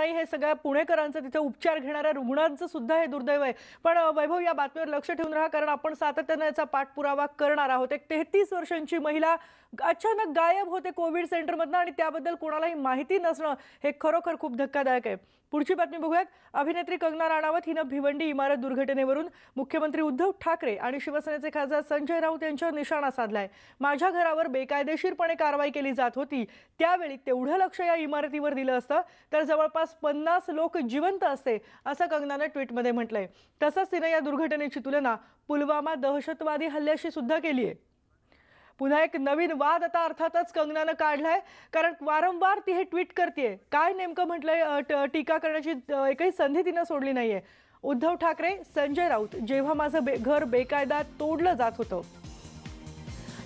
नाही हे सगळ्या पुणेकरांचं तिथे उपचार घेणाऱ्या रुग्णांचं सुद्धा हे दुर्दैव आहे. पण वैभव या बातमीवर लक्ष ठेवून राहा कारण आपण सातत्यानं याचा पाठपुरावा करणार आहोत. एक तेहतीस वर्षांची महिला अचानक गायब होते कोविड सेंटरमधनं आणि त्याबद्दल कोणालाही माहिती नसणं हे खरोखर खूप धक्कादायक आहे. पुढची बातमी बघूयात. अभिनेत्री कंगना राणावत हिनं भिवंडी इमारत दुर्घटनेवरून मुख्यमंत्री उद्धव ठाकरे आणि शिवसेनेचे खासदार संजय राऊत यांच्यावर निशाणा साधलाय. माझ्या घरावर बेकायदेशीरपणे कारवाई केली जात होती. त्यावेळी तेवढं लक्ष या इमारतीवर दिलं असतं. तर जवळपास पन्नास लोक जिवंत असते असं कंगनानं ट्विटमध्ये म्हटलंय. तसंच तिनं या दुर्घटनेची तुलना पुलवामा दहशतवादी हल्ल्याशी सुद्धा केली आहे. पुन्हा एक नवीन वाद आता अर्थातच कंगनानं काढलाय कारण वारंवार ती हे ट्विट करते काय नेमकं म्हटलंय टीका करण्याची एकही संधी तिनं सोडली नाहीये. उद्धव ठाकरे संजय राऊत जेव्हा माझं बे घर बेकायदा तोडलं जात होतं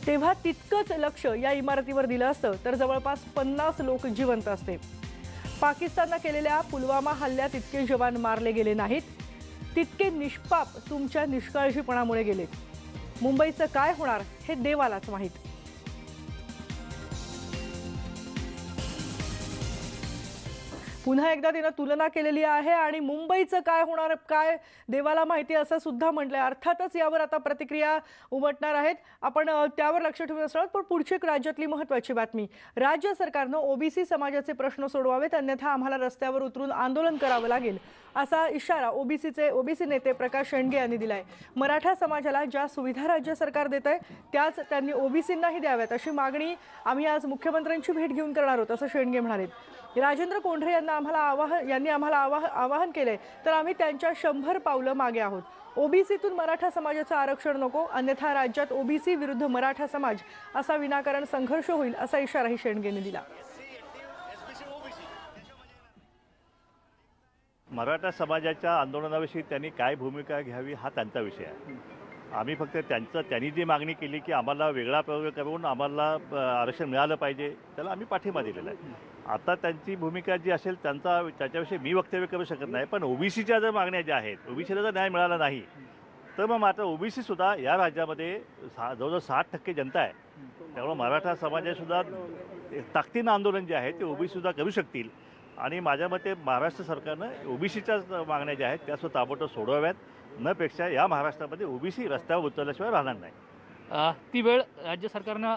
तेव्हा तितकंच लक्ष या इमारतीवर दिलं असतं तर जवळपास पन्नास लोक जिवंत असते. पाकिस्ताननं केलेल्या पुलवामा हल्ल्यात इतके जवान मारले गेले नाहीत. तितके निष्पाप तुमच्या निष्काळजीपणामुळे गेले मुंबईचं काय होणार हे देवालाच माहीत. पुन्हा एकदा तिनं तुलना केलेली आहे आणि मुंबईचं काय होणार काय देवाला माहिती असं सुद्धा म्हटलंय. अर्थातच यावर आता प्रतिक्रिया उमटणार आहेत. आपण त्यावर लक्ष ठेवून असणार पण पुढची एक राज्यातली महत्त्वाची बातमी. राज्य सरकारनं ओबीसी समाजाचे प्रश्न सोडवावेत अन्यथा आम्हाला रस्त्यावर उतरून आंदोलन करावं लागेल असा इशारा ओबीसीचे ओबीसी नेते प्रकाश शेंडगे यांनी दिलाय. मराठा समाजाला ज्या सुविधा राज्य सरकार देत आहे त्याच त्यांनी ओबीसींनाही द्याव्यात अशी मागणी आम्ही आज मुख्यमंत्र्यांची भेट घेऊन करणार आहोत असं शेंडगे म्हणाले राजेंद्र कोंढरे यांना आम्हाला आवाहन यांनी आम्हाला आवाह आवाहन केलंय तर आम्ही त्यांच्या शंभर पावलं मागे आहोत. ओबीसीतून मराठा समाजाचं आरक्षण नको अन्यथा राज्यात ओबीसी विरुद्ध मराठा समाज असा विनाकारण संघर्ष होईल असा इशाराही शेंडगेने दिला. मराठा समाजाच्या आंदोलनाविषयी त्यांनी काय भूमिका घ्यावी हा त्यांचा विषय आहे. आम्ही फक्त त्यांचं त्यांनी जी मागणी केली की आम्हाला वेगळा प्रयोग करून आम्हाला आरक्षण मिळालं पाहिजे त्याला आम्ही पाठिंबा दिलेला आहे. आता त्यांची भूमिका जी असेल त्यांचा त्याच्याविषयी मी वक्तव्य करू शकत नाही पण ओबीसीच्या जर मागण्या ज्या आहेत ओबीसीला जर न्याय मिळाला नाही तर मग मात्र ओबीसीसुद्धा या राज्यामध्ये सा जवळजवळ साठ टक्के जनता आहे. त्यामुळे मराठा समाजातसुद्धा ताकदीनं आंदोलन जे आहे ते ओबीसीसुद्धा करू शकतील. आणि माझ्या मते महाराष्ट्र सरकारनं ओबीसीच्या मागण्या ज्या आहेत त्या सुद्धा ताबडतोब सोडवाव्यात. न पेक्षा या महाराष्ट्रामध्ये ओबीसी रस्त्यावर उतरल्याशिवाय राहणार नाही. ती वेळ राज्य सरकारनं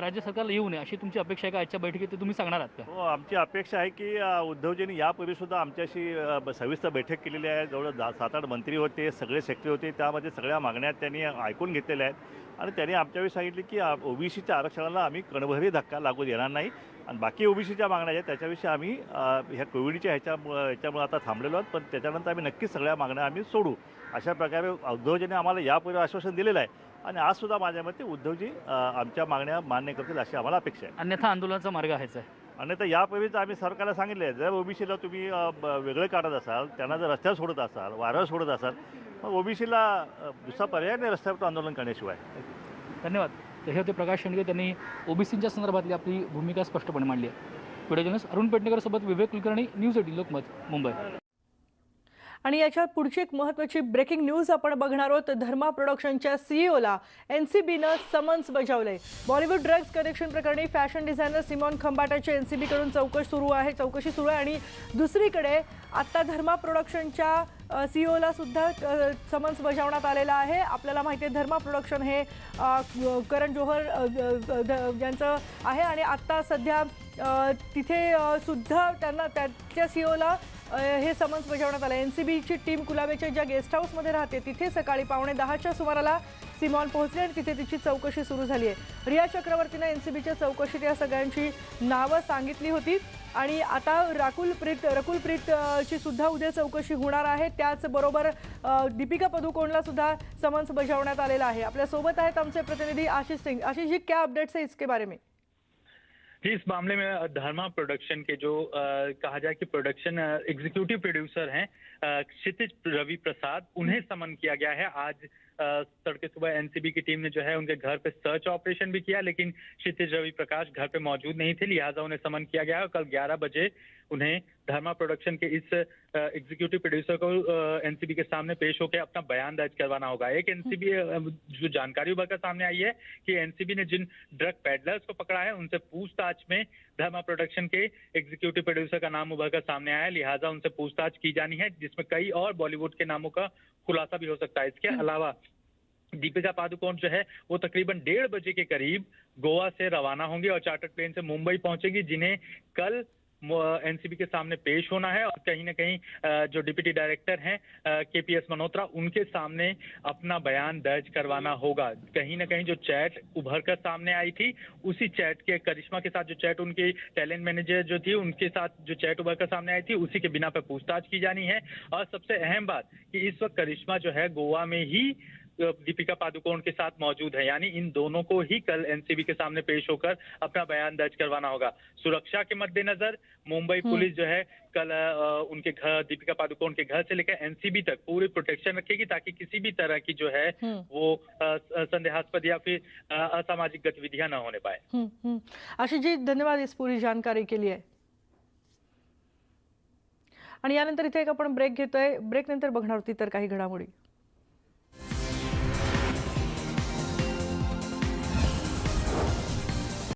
राज्य सरकारला येऊ नये अशी तुमची अपेक्षा आहे का? आजच्या बैठकीत ते तुम्ही सांगणार आहात का? हो आमची अपेक्षा आहे की उद्धवजींनी यापूर्वीसुद्धा आमच्याशी अ, ब- सविस्तर बैठक केलेली आहे. जवळ सात आठ मंत्री होते सगळे सेक्रेटरी होते. त्यामध्ये सगळ्या मागण्या त्यांनी ऐकून घेतलेल्या आहेत. आणि त्यांनी आमच्यावेळी सांगितले की ओबीसीच्या आरक्षणाला आम्ही कणभरी धक्का लागू देणार नाही आणि बाकी ओबीसीच्या मागण्या आहेत त्याच्याविषयी आम्ही ह्या कोविडच्या ह्याच्यामुळं ह्याच्यामुळं आता थांबलेलो आहोत पण त्याच्यानंतर आम्ही नक्कीच सगळ्या मागण्या आम्ही सोडू. अशा प्रकारे उद्धवजींनी आम्हाला यापूर्वी आश्वासन दिलेलं आहे आणि आज सुद्धा माझ्या मते उद्धवजी आमच्या मागण्या मान्य करतील अशी आम्हाला अपेक्षा आहे. अन्यथा आंदोलनाचा मार्ग आहेच आहे. आणि तर यापूर्वीच आम्ही सरकारला सांगितले आहे जर ओबीसीला तुम्ही ब- वेगळं काढत असाल त्यांना जर रस्त्यावर सोडत असाल वाऱ्यावर सोडत असाल मग ओबीसीला दुसरा पर्याय नाही रस्त्यावर आंदोलन करण्याशिवाय. धन्यवाद. हे होते प्रकाश शेंडगे त्यांनी ओबीसीच्या संदर्भातली आपली भूमिका स्पष्टपणे मांडली आहे. व्हिडिओ जर्नलिस्ट अरुण पेटणेकरसोबत विवेक कुलकर्णी न्यूज एटीन लोकमत मुंबई. आणि याच्या पुढची एक महत्त्वाची ब्रेकिंग न्यूज आपण बघणार आहोत. धर्मा प्रोडक्शनच्या सीईओला एन सी बीनं समन्स बजावलंय बॉलिवूड ड्रग्ज कनेक्शन प्रकरणी फॅशन डिझायनर सिमॉन खंबाटाची एन सी बीकडून चौकशी सुरू आहे. चौकशी सुरू आहे आणि दुसरीकडे आत्ता धर्मा प्रोडक्शनच्या सीईओला सुद्धा समन्स बजावण्यात आलेला आहे. आपल्याला माहिती आहे धर्मा प्रोडक्शन हे करण जोहर यांचं आहे. आणि आत्ता सध्या तिथे सुद्धा त्यांना त्याच्या सीईओला हे समन्स बजावण्यात आलं एन सी बीची टीम कुलाब्याच्या ज्या गेस्ट हाऊसमध्ये राहते तिथे सकाळी पावणे दहाच्या सुमाराला सिमॉन पोहोचले आणि तिथे तिची चौकशी सुरू झाली आहे रिया चक्रवर्तीनं एन सी बीच्या चौकशीत या सगळ्यांची नावं सांगितली होती. आणि आता राकुल प्रीत रकुल प्रीतची ची सुद्धा उद्या चौकशी होणार आहे. त्याचबरोबर दीपिका पदुकोणला सुद्धा समन्स बजावण्यात आलेला आहे. आपल्यासोबत आहेत आमचे प्रतिनिधी आशिष सिंग. आशीष जी क्या अपडेट्स है इसके बारे में? जी इस मामले में धर्मा प्रोडक्शन के जो अ, कहा जाए कि प्रोडक्शन एग्जीक्यूटिव प्रोड्यूसर हैं क्षितिज रवि प्रसाद उन्हें समन किया गया है। आज तड़के सुबह एनसीबी की टीम ने जो है उनके घर पे सर्च ऑपरेशन भी किया लेकिन क्षितिज रवि प्रकाश घर पे मौजूद नहीं थे लिहाजा उन्हें समन किया गया और कल 11 बजे उन्हें धर्मा प्रोडक्शन के इस एग्जीक्यूटिव प्रोड्यूसर को एनसीबी के सामने पेश होकर अपना बयान दर्ज करवाना होगा। एक एनसीबी जो जानकारी उभर कर सामने आई है कि एनसीबी ने जिन ड्रग पैडलर्स को पकड़ा है उनसे पूछताछ में धर्मा प्रोडक्शन के एग्जीक्यूटिव प्रोड्यूसर का नाम उभर कर सामने आया लिहाजा उनसे पूछताछ की जानी है जिसमें कई और बॉलीवुड के नामों का खुलासा भी हो सकता है। इसके अलावा दीपिका पादुकोण जो है, वो तकरीबन डेढ़ बजे के करीब गोवा से रवाना होंगी और चार्टर्ड प्लेन से मुंबई पहुंचेगी, जिन्हें कल एनसीबी के सामने पेश होना है और कहीं ना कहीं जो डिप्टी डायरेक्टर हैं केपीएस मल्होत्रा, उनके सामने अपना बयान दर्ज करवाना होगा। कहीं ना कहीं जो चैट उभर कर सामने आई थी, उसी चैट के, करिश्मा के साथ जो चैट उनकी टैलेंट मैनेजर जो थी, उनके साथ जो चैट उभर कर सामने आई थी, उसी के बिना पर पूछताछ की जानी है। और सबसे अहम बात कि इस वक्त करिश्मा जो है, गोवा में ही दीपिका पादुकोण के साथ मौजूद है। यानी इन दोनों को ही कल एनसीबी के सामने पेश होकर अपना बयान दर्ज करवाना होगा। सुरक्षा के मद्देनजर मुंबई पुलिस जो है कल उनके घर दीपिका पादुकोण के घर से लेकर एनसीबी तक पूरी प्रोटेक्शन रखेगी ताकि किसी भी तरह की जो है हम्म। वो संदेहास्पद या फिर असामाजिक गतिविधियाँ न होने पाए। हम्म, हम्म. जी धन्यवाद इस पूरी जानकारी के लिए। आणि यानंतर इथे एक आपण ब्रेक घेतोय. ब्रेक नंतर बघणार होती तर काही घडामोडी.